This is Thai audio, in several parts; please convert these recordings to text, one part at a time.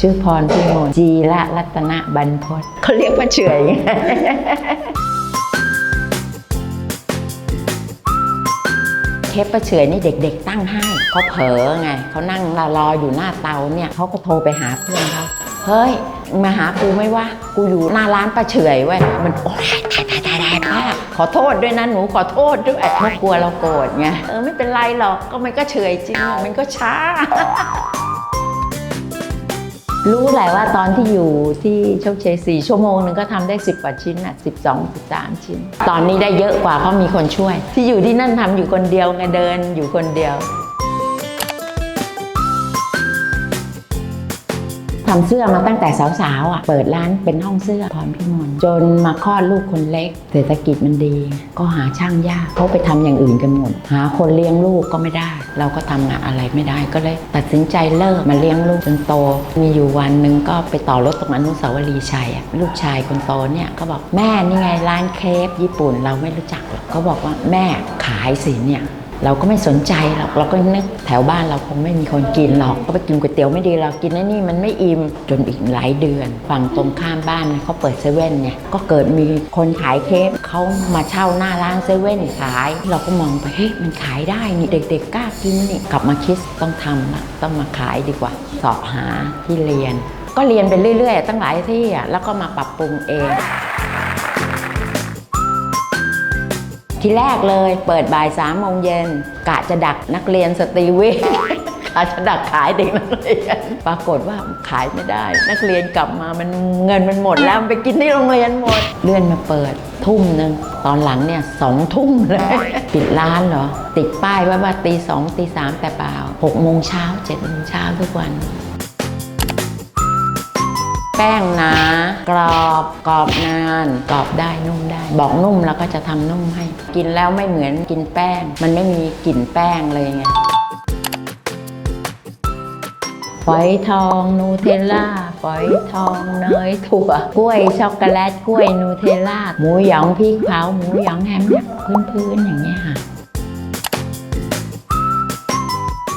ชื่อพรพิมลจีละรัตนบรรพตเขาเรียกว่าเฉยไงเทปประเฉยนี่เด็กๆตั้งให้เขาเผลอไงเขานั่งรออยู่หน้าเตาเนี่ยเขาก็โทรไปหาเพื่อนเขาเฮ้ยมาหากูไม่วะกูอยู่หน้าร้านป้าเฉยเว้ยมันโอ๊ยตายตายตายตายขอโทษด้วยนะหนูขอโทษด้วยเขากลัวเราโกรธไงเออไม่เป็นไรหรอกก็มันก็เฉยจริงมันก็ช้า รู้แหละว่าตอนที่อยู่ที่โชคชัยสี่ชั่วโมงหนึงก็ทำได้ 10 กว่าชิ้นอะสิบสองสิบสามชิ้น ตอนนี้ได้เยอะกว่าเพราะมีคนช่วย ที่อยู่ที่นั่นทำอยู่คนเดียวไงเดินอยู่คนเดียว ทำเสื้อมาตั้งแต่สาวๆอะเปิดร้านเป็นห้องเสื้อพรพิมลจนมาคลอดลูกคนเล็ก เศรษฐกิจมันดี ก็หาช่างยากเขาไปทำอย่างอื่นกันหมดหาคนเลี้ยงลูกก็ไม่ได้ เราก็ทำงานอะไรไม่ได้ก็เลยตัดสินใจเลิกมาเลี้ยงลูกจนโต มีอยู่วันหนึ่งก็ไปต่อรถตรงอนุสาวรีย์ชัยอะลูกชายคนโตเนี่ยก็บอกแม่นี่ไงร้านเครปญี่ปุ่นเราไม่รู้จักหรอกเขาบอกว่าแม่ขายสิเนี่ย เราก็ไม่สนใจหรอกเราก็นึกแถวบ้านเราคงไม่มีคนกินหรอกก็ไปกินก๋วยเตี๋ยวไม่ดีเรากินไอ้นี่มันไม่อิ่มจนอีกหลายเดือน ฝั่งตรงข้ามบ้านเขาเปิดเซเว่นเนี่ยก็เกิดมีคนขายเค้กเขามาเช่าหน้าร้านเซเว่นขาย เราก็มองไปเฮ้ยมันขายได้นี่เด็กๆกล้ากินนี่กลับมาคิดต้องทำละต้องมาขายดีกว่าสอบหาที่เรียน ก็เรียนไปเรื่อยๆ ตั้งหลายที่อะแล้วก็มาปรับปรุงเอง ทีแรกเลยเปิดบ่ายสามโมงเย็นกะจะดักนักเรียนสตรีวิทย์กะจะดักขายเด็กนักเรียนปรากฏว่าขายไม่ได้ นักเรียนกลับมามันเงินมันหมดแล้วมันไปกินที่โรงเรียนหมด เลื่อนมาเปิดทุ่มหนึ่งตอนหลังเนี่ยสองทุ่มเลยปิดร้านเหรอ ติดป้ายไว้ว่าตีสองตีสามแต่เปล่าหกโมงเช้าเจ็ดโมงเช้าทุกวัน แป้งหนากรอบกรอบนาน กรอบได้นุ่มได้ บอกนุ่มแล้วก็จะทำนุ่มให้ กินแล้วไม่เหมือนกินแป้ง มันไม่มีกลิ่นแป้งเลยไงฝอยทองนูเทลล่าฝอยทองเนยถั่ว กล้วยช็อกโกแลตกล้วยนูเทลล่าหมูหยองพริกเผาหมูหยองแฮมเนี่ยพื้นๆอย่างเงี้ยค่ะ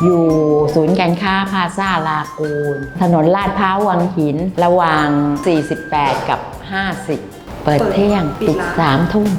อยู่ศูนย์การค้าพาซาลากูล ถนนลาดพร้าววังหิน ระหว่าง 48 กับ 50 เปิดเที่ยงปิด3ทุ่ม